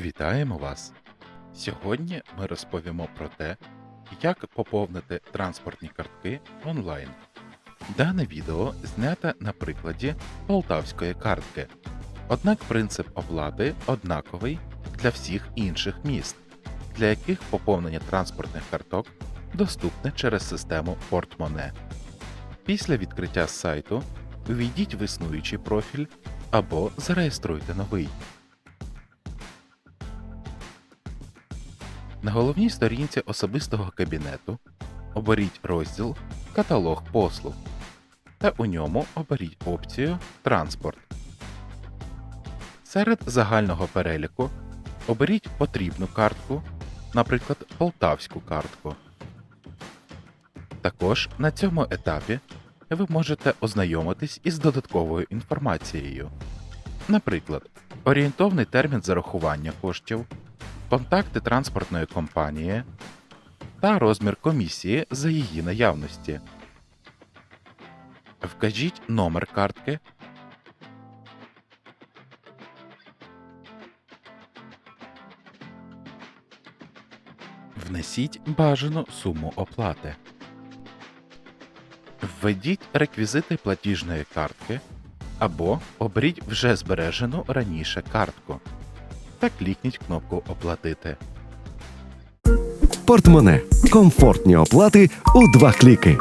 Вітаємо вас! Сьогодні ми розповімо про те, як поповнити транспортні картки онлайн. Дане відео знято на прикладі полтавської картки. Однак принцип оплати однаковий для всіх інших міст, для яких поповнення транспортних карток доступне через систему портмоне. Після відкриття сайту увійдіть в існуючий профіль або зареєструйте новий. На головній сторінці особистого кабінету оберіть розділ Каталог послуг та у ньому оберіть опцію Транспорт. Серед загального переліку оберіть потрібну картку, наприклад, полтавську картку. Також на цьому етапі ви можете ознайомитись із додатковою інформацією. Наприклад, орієнтовний термін зарахування коштів, контакти транспортної компанії та розмір комісії за її наявності. Вкажіть номер картки. Внесіть бажану суму оплати. Введіть реквізити платіжної картки або оберіть вже збережену раніше картку та клікніть кнопку Оплатити. Портмоне. Комфортні оплати у два кліки.